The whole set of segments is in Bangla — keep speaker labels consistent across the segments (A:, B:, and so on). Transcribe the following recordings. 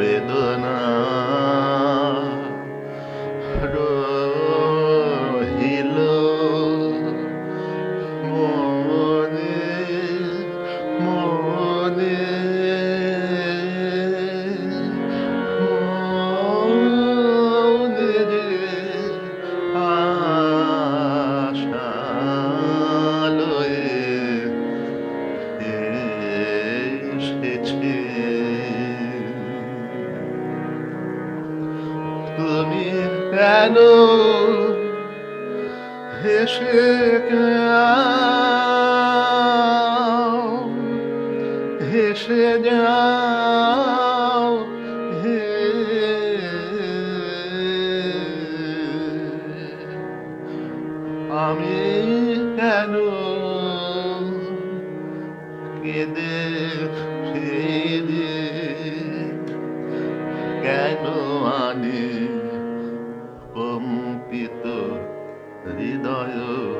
A: বেদনা কেন? হেসে হেসে যাও হে। আমি কেন কেঁদে ফিরে? কেন আনে হৃদয়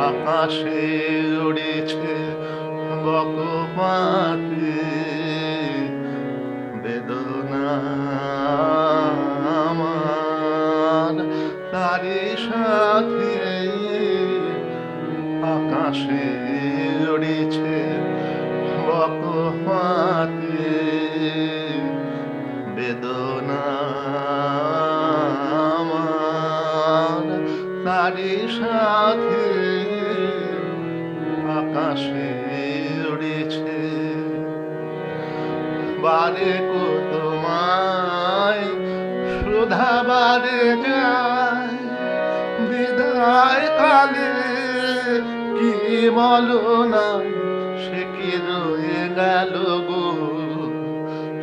A: আকাশে উড়েছে বকপাতে বেদনা আমার তারি সাথে আকাশে উড়েছে বকপাতে বেদনা তারি সাথে আকাশে উড়েছে। বারে কো তোমায়, সুধা বারে যায়। বিদায় কালে কি বলো না, সে কি রয়ে গেল গো?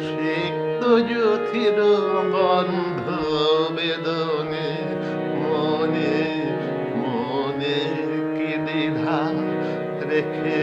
A: সিক্ত জ্যোতির মনে কি দ্বিধা রেখে গেলে